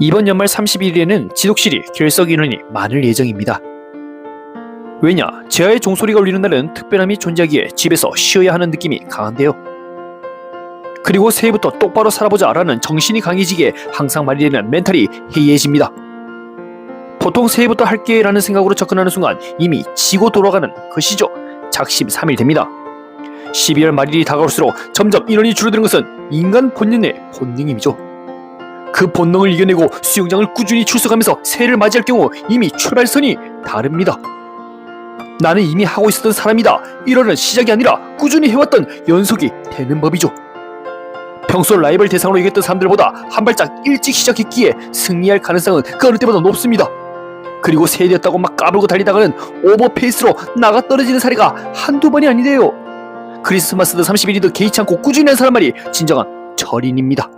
이번 연말 31일에는 지독실이 결석 인원이 많을 예정입니다. 왜냐, 제아의 종소리가 울리는 날은 특별함이 존재하기에 집에서 쉬어야 하는 느낌이 강한데요. 그리고 새해부터 똑바로 살아보자 라는 정신이 강해지기에 항상 말이 되는 멘탈이 해이해집니다. 보통 새해부터 할게 라는 생각으로 접근하는 순간 이미 지고 돌아가는 것이죠. 작심삼일 됩니다. 12월 말일이 다가올수록 점점 인원이 줄어드는 것은 인간 본연의 본능임이죠. 그 본능을 이겨내고 수영장을 꾸준히 출석하면서 새해를 맞이할 경우 이미 출발선이 다릅니다. 나는 이미 하고 있었던 사람이다. 이러는 시작이 아니라 꾸준히 해왔던 연속이 되는 법이죠. 평소 라이벌 대상으로 이겼던 사람들보다 한 발짝 일찍 시작했기에 승리할 가능성은 그 어느 때보다 높습니다. 그리고 새해 되었다고 막 까불고 달리다가는 오버페이스로 나가 떨어지는 사례가 한두 번이 아니래요. 크리스마스도 30일이도 개의치 않고 꾸준히 한 사람 말이 진정한 절인입니다.